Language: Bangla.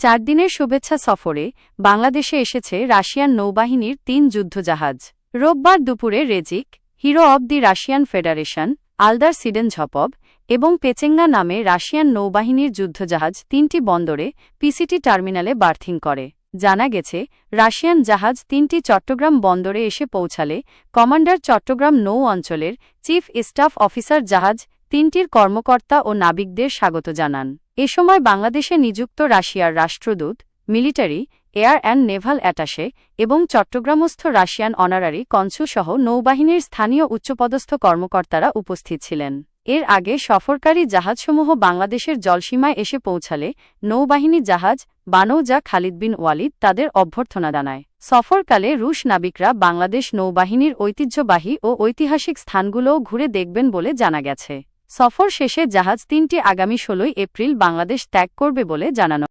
চার দিনের শুভেচ্ছা সফরে বাংলাদেশে এসেছে রাশিয়ান নৌবাহিনীর তিন যুদ্ধজাহাজ। রোববার দুপুরে Rezkiy, hero of the Russian Federation, Aldar Tsydenzhapov এবং পেচেঙ্গা নামে রাশিয়ান নৌবাহিনীর যুদ্ধজাহাজ তিনটি বন্দরে পিসিটি টার্মিনালে বার্থিং করে। জানা গেছে, রাশিয়ান জাহাজ তিনটি চট্টগ্রাম বন্দরে এসে পৌঁছালে কমান্ডার চট্টগ্রাম নৌ অঞ্চলের চিফ স্টাফ অফিসার জাহাজ তিনটির কর্মকর্তা ও নাবিকদের স্বাগত জানান। এ সময় বাংলাদেশে নিযুক্ত রাশিয়ার রাষ্ট্রদূত, military, air and naval attache এবং চট্টগ্রামস্থ রাশিয়ান অনারারি কনসুসহ নৌবাহিনীর স্থানীয় উচ্চপদস্থ কর্মকর্তারা উপস্থিত ছিলেন। এর আগে সফরকারী জাহাজসমূহ বাংলাদেশের জলসীমায় এসে পৌঁছালে নৌবাহিনী জাহাজ বানৌজা খালিদ বিন ওয়ালিদ তাদের অভ্যর্থনা জানায়। সফরকালে রুশ নাবিকরা বাংলাদেশ নৌবাহিনীর ঐতিহ্যবাহী ও ঐতিহাসিক স্থানগুলোও ঘুরে দেখবেন বলে জানা গেছে। সফর শেষে জাহাজ তিনটি আগামী ষোলোই এপ্রিল বাংলাদেশ ত্যাগ করবে বলে জানানো